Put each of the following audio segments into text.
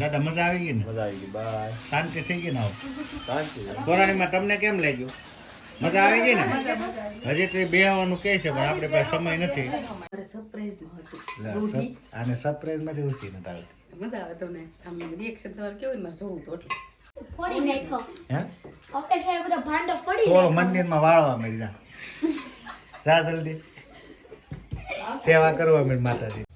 દાદા મજા આવી ગઈ ને? મજા આવી ગઈ બાય શાંતિ થઈ ગઈ ને આવો શાંતિ. કોરાણીમાં તમને કેમ લાગ્યું? મજા આવી ગઈ ને? હજી તો બે આવવાનું કહે છે પણ આપણે પાસે સમય નથી. સપ- આને સરપ્રાઈઝમાંથી ઉસી નથી આવતી મજા આવે તમને. આમ રિએક્શન તમારે કેવું ને મારે જોવું તો એટલે. પડી નાખો હે? ઓકે છે બધા ભાંડો ફોડી થોડો મંદિરમાં વાળવા મળી જા જા જલ્દી. સેવા કરવા મળી માતાજી.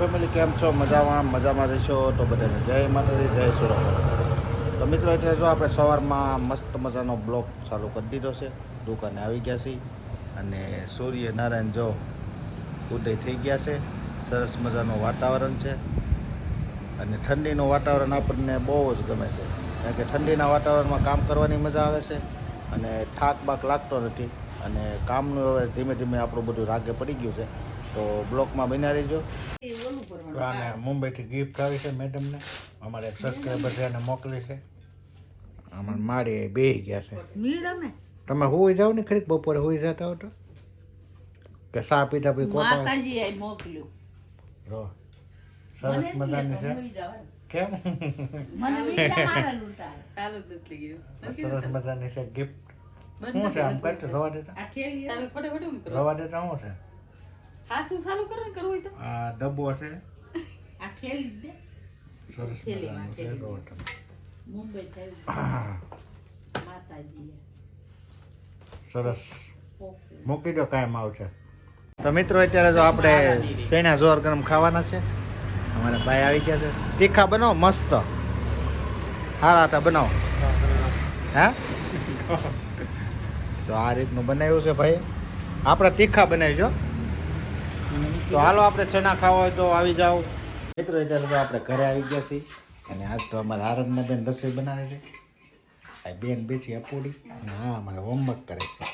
ફેમિલી કેમ છો? મજામાં મજામાં રહેશો તો બધાને જય માતાજી, જય સુરત. તો મિત્રો એટલે જો આપણે સવારમાં મસ્ત મજાનો બ્લોક ચાલુ કરી દીધો છે. દુકાને આવી ગયા છીએ અને સૂર્ય નારાયણ જો ઉદય થઈ ગયા છે. સરસ મજાનું વાતાવરણ છે. અને ઠંડીનું વાતાવરણ આપણને બહુ જ ગમે છે. કારણ કે ઠંડીના વાતાવરણમાં કામ કરવાની મજા આવે છે અને થાક બાક લાગતો નથી અને કામનું હવે ધીમે ધીમે આપણું બધું રાગે પડી ગયું છે. તો બ્લોકમાં બના રહેજો. અને મુંબઈથી ગિફ્ટ આવી છે મેડમને અમારે એક સબસ્ક્રાઈબર છે એને મોકલી છે. અમારે માડી બે ગયા છે. તમે હોઈ જાઓ ને ખરીક બપોરે હોઈ જતા હો તો? કે સા પીતા પછી કોટા મોકલ્યું. રો સરસ મજાની છે. કેમ? સરસ મજાની છે ગિફ્ટ શું છે આમ કરતો? રવા દેતા? રવા દેતા શું છે? હા શું ચાલુ કરો ને કરવું હોય તો? આ ડબ્બો છે. આ થેલી દે સરસ થેલીમાં, છે. મુંબઈ માતાજી સરસ. મૂકી દો કાયમ આવશે તો મિત્રો અત્યારે જો આપણે સેણા જોર ગરમ ખાવાના છે અમારા ભાઈ આવી ગયા છે. તીખા બનાવો મસ્ત. હારા હતા બનાવો. હા? તો આ રીતનું બનાવ્યું છે ભાઈ. આપણે તીખા બનાવીજો તો હાલો આપણે ચણા ખાવા હોય તો આવી જાઓ. મિત્રો એટલે તો આપણે ઘરે આવી ગયા છીએ અને આજ તો અમારા આરંદના બેન રસોઈ બનાવે છે. આ બેન બેસી અપોડી અને હા અમારે હોમવર્ક કરે છે.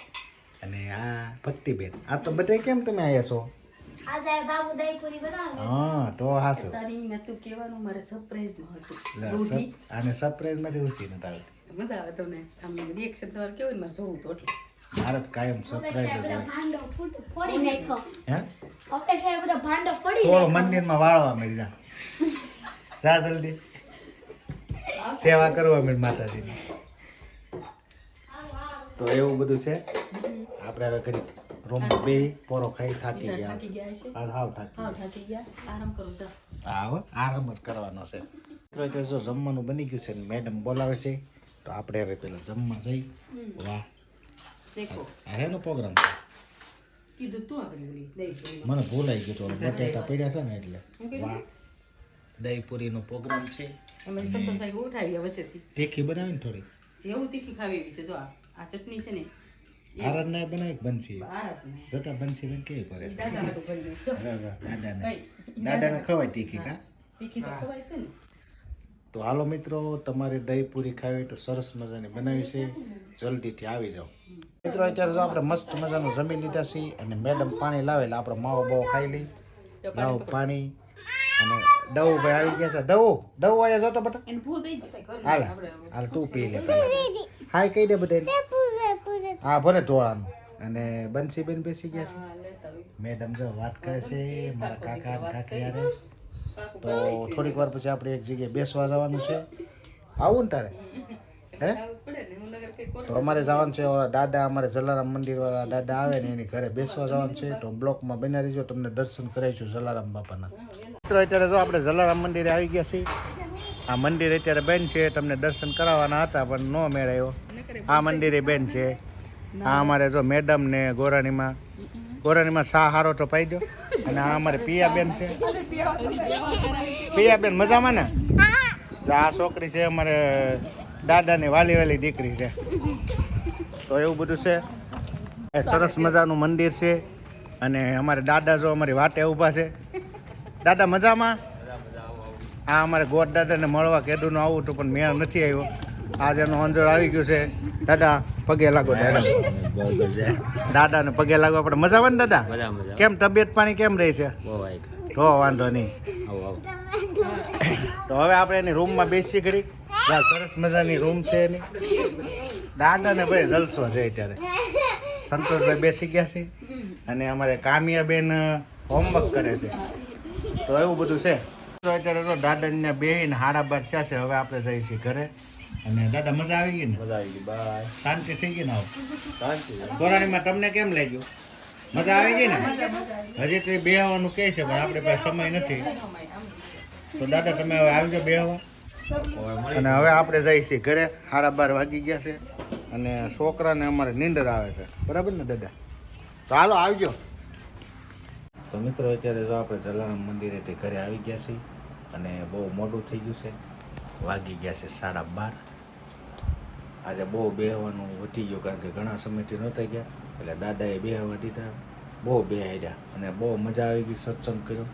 અને આ ભક્તિબેન આ તો બધા કેમ તમે આવ્યા છો? હા તો હાસો. નતું આને સરપ્રાઈઝમાંથી ઉસી નથી આવતી મજા આવે તમને. આમ રિએક્શન તમારે કેવું ને મારે જોવું તો એટલે. મારે તો કાયમ ઓકે સરપ્રાઈઝ છે હોય ભાંડો ફોડી નાખો હે? ઓકે છે બધા ભાંડો ફોડી થોડો મંદિરમાં વાળવા મળી જા જા જલ્દી. સેવા કરવા મળી માતાજીની. તો એવું બધું છે? આપણે હવે ઘડી રૂમમાં બે પોરો ખાઈ થાકી ગયા. થાકી ગયા છે આ હાવ થાકી હા થાકી ગયા. આરામ કરો જા. આવો આરામ જ કરવાનો છે. મિત્રો જો જમવાનું બની ગયું છે ને મેડમ બોલાવે છે તો આપણે હવે પેલા જમવા જઈ. વાહ. દેખો આ હેનો પ્રોગ્રામ કીધું તું આપણે ઓલી દહીં મને ભૂલાઈ ગયું તો બટેટા પડ્યા છે ને એટલે. હું? વાહ. દહીં પૂરીનો પ્રોગ્રામ છે અમે સંતોષભાઈ ઉઠાવી વચ્ચેથી. તીખી બનાવીને થોડી? જેવું તીખી ખાવી એવી છે જો આ આ ચટણી છે ને ને બનાવી બનશી જતા બનશી બેન કેવી કરી દાદાને. દાદાને ખવાય તીખી કા? તીખી તો ખવાય છે ને. તો હાલો મિત્રો તમારે દહીં પૂરી ખાવી તો સરસ મજાની બનાવી છે. જલ્દીથી આવી જાઓ. મિત્રો અત્યારે જો આપણે મસ્ત મજાનું જમી લીધા છીએ અને મેડમ પાણી લાવેલા આપણો માવો બાવો ખાઈ લઈ લાવો પાણી અને દવ ભાઈ આવી ગયા છે. દવ દવ આયા જતો બટા. હાલ હાલ તું પી લે. હાય કહી દે બધે હા ભલે ધોળાનું. અને બંસીબેન બેસી ગયા છે. મેડમ જો વાત કરે છે મારા કાકા કાકી યારે. તો થોડીક વાર પછી આપણે એક જગ્યાએ બેસવા જવાનું છે. આવું ને તારે? હે? તો અમારે જવાનું છે દાદા અમારે જલારામ મંદિર વાળા દાદા આવે ને એની ઘરે બેસવા જવાનું છે. તો બ્લોકમાં બના રહીજો તમને દર્શન કરાવીશું જલારામ બાપાના. મિત્રો અત્યારે જો આપણે જલારામ મંદિરે આવી ગયા છીએ. આ મંદિર અત્યારે બેન છે તમને દર્શન કરાવવાના હતા પણ ન મેળાયો. આ મંદિરે બેન છે. આ અમારે જો મેડમ ને ગોરાણીમાં ગોરાણીમાં શાહ હારો તો પાઈ દો. અને આ અમારે પિયાબેન છે. પિયાબેન મજામાં ને? આ છોકરી છે અમારે દાદાની વાલી વાલી દીકરી છે. તો એવું બધું છે. સરસ મજાનું મંદિર છે અને અમારે દાદા જો અમારી વાટે ઊભા છે. દાદા મજામાં? આ અમારે ગોટ દાદાને મળવા કેદુનું આવું હતું પણ મેળ નથી આવ્યો. આજે એનું અંજળ આવી ગયું છે. દાદા પગે લાગો દાદા. દાદાને પગે લાગો આપણે મજામાં ને દાદા? કેમ તબિયત પાણી કેમ રહી છે? તો વાંધો નહીં. તો હવે આપણે એની રૂમમાં બેસી ઘડી જ્યાં સરસ મજાની રૂમ છે એની. દાદા ને ભાઈ જલસો છે અત્યારે. સંતોષભાઈ બેસી ગયા છે અને અમારે કામિયાબેન હોમવર્ક કરે છે. તો એવું બધું છે. તો અત્યારે તો દાદાને બેહીને હાડા બાર થયા છે હવે આપણે જઈએ છીએ ઘરે. અને દાદા મજા આવી ગઈ ને? મજા આવી ગઈ બાય શાંતિ થઈ ગઈ ને આવો? શાંતિ તોરાણીમાં તમને કેમ લાગ્યું? મજા આવી ગઈ ને? હજી તો બેહવાનું કહે છે પણ આપણે પાસે સમય નથી. તો દાદા તમે હવે આવજો બેહવા. અને હવે આપણે જઈએ છીએ ઘરે. સાડા બાર વાગી ગયા છે અને છોકરાને અમારે નીંદર આવે છે. બરાબર ને, દાદા? તો હાલો, આવજો. તો મિત્રો, અત્યારે જો આપણે જલારામ મંદિરે તે ઘરે આવી ગયા છીએ અને બહુ મોડું થઈ ગયું છે. વાગી ગયા છે સાડા બાર. આજે બહુ બેહવાનું વધી ગયું કારણ કે ઘણા સમયથી નહોતા ગયા. એટલે દાદાએ બેહવા દીધા. બહુ બેહાડ્યા અને બહુ મજા આવી ગઈ, સત્સંગ કર્યો.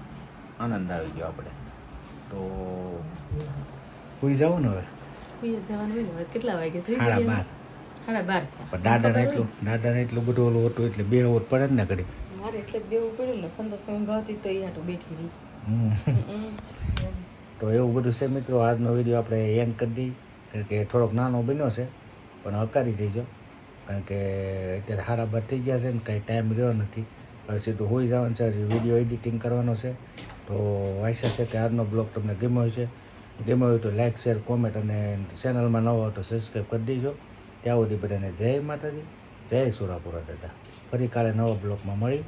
આનંદ આવી ગયો આપણે. તો સુઈ જવું ને હવે સુઈ જવાનું હોય ને હવે કેટલા વાગે છે સાડા બાર. સાડા બાર પણ દાદાને એટલું દાદાને એટલું બધું ઓલું હતું એટલે બે જ પડે ને ઘડી મારે એટલે બેવું પડ્યું ને સંતોષ ઊંઘ આવતી તો એ હાટું બેઠી રહી. તો એવું બધું છે મિત્રો આજનો વીડિયો આપણે એન્ડ કરી દઈએ. કે થોડોક નાનો બન્યો છે પણ હકારી દેજો. કારણ કે અત્યારે સાડા બાર થઈ ગયા છે ને કાંઈ ટાઈમ રહ્યો નથી. સીધું હોઈ જવાનું છે હજી વીડિયો એડિટિંગ કરવાનો છે. તો આશા છે કે આજનો બ્લોગ તમને ગમ્યો છે ગમ્યો હોય તો લાઇક શેર કોમેન્ટ અને ચેનલમાં નવો હોય તો સબસ્ક્રાઈબ કરી દેજો. ત્યાં સુધી બધાને જય માતાજી, જય સુરાપુરા દાદા. ફરી કાલે નવા બ્લોગમાં મળી